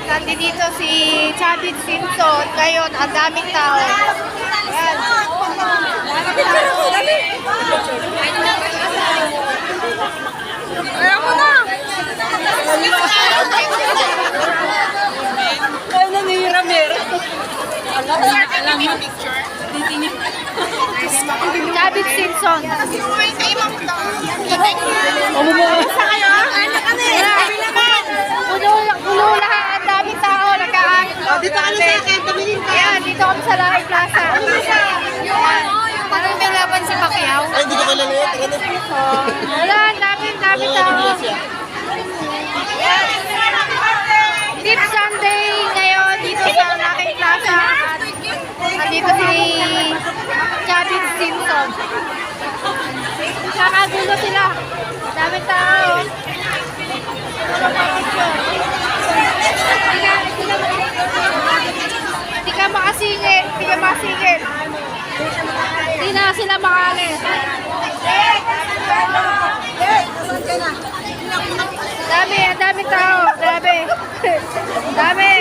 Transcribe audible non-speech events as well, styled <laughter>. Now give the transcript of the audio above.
Ayan, nandito si Chavit Simpson. Ngayon, ang daming tao. Ayan. Ayoko na! Kaya na nihira meron. Alam mo, titingin. Chavit Simpson. Sa kayo? Puno, puno lahat. Ang daming tao. Nagkaan. Dito ka na sa akin, tumingin ka. Ayan, dito kami sa Lakay Plaza. Ayan. Parang may laban si Pacquiao. Ay, hindi ko kilala yun. Ano? Wala, ang daming, daming tao. Tip Sunday ngayon dito sa Lakay Plaza. At nandito si Chavit Simpson. Kakagulo sila. Daming tao. Hindi ka makasingit. Hindi ka makasingit. Hindi na sila makalis. Dami, ang dami tao. Dami. <laughs> Dami.